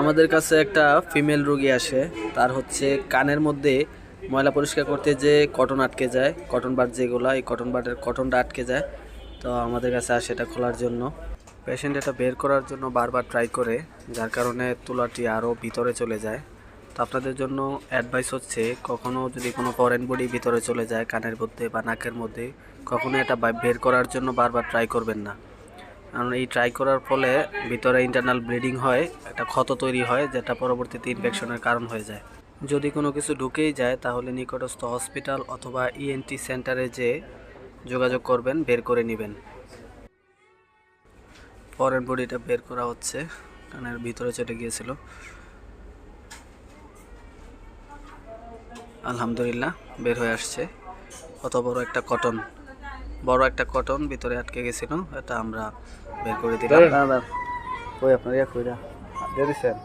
আমাদের কাছে একটা ফিমেল রোগী আসে, তার হচ্ছে কানের মধ্যে ময়লা পরিষ্কার করতে যে কটন আটকে যায়, কটন বার যেগুলো, এই কটন বাটের কটনটা আটকে যায়, তো আমাদের কাছে আসে এটা খোলার জন্য। পেশেন্ট এটা বের করার জন্য বারবার ট্রাই করে, যার কারণে তুলাটি আরও ভিতরে চলে যায়। তো আপনাদের জন্য অ্যাডভাইস হচ্ছে, কখনো যদি কোনো ফরেন বডি ভিতরে চলে যায়, কানের মধ্যে বা নাকের মধ্যে কখনো এটা বের করার জন্য বারবার ট্রাই করবেন না। কারণ এই ট্রাই করার ফলে ভিতরে ইন্টারনাল ব্লিডিং হয়, একটা ক্ষত তৈরি হয়, যেটা পরবর্তীতে ইনফেকশনের কারণ হয়ে যায়। যদি কোনো কিছু ঢুকেই যায়, তাহলে নিকটস্থ হসপিটাল অথবা ইএনটি সেন্টারে যে যোগাযোগ করবেন, বের করে নেবেন। ফরেন বডিটা বের করা হচ্ছে, কানের ভিতরে চলে গিয়েছিল। আলহামদুলিল্লাহ, বের হয়ে আসছে। কত বড় একটা কটন বড় একটা কটন ভিতরে আটকে গেছিল এটা আমরা বের করে দিলাম। ওই আপনার? ইয়া কইরা। দিয়ে দিচ্ছেন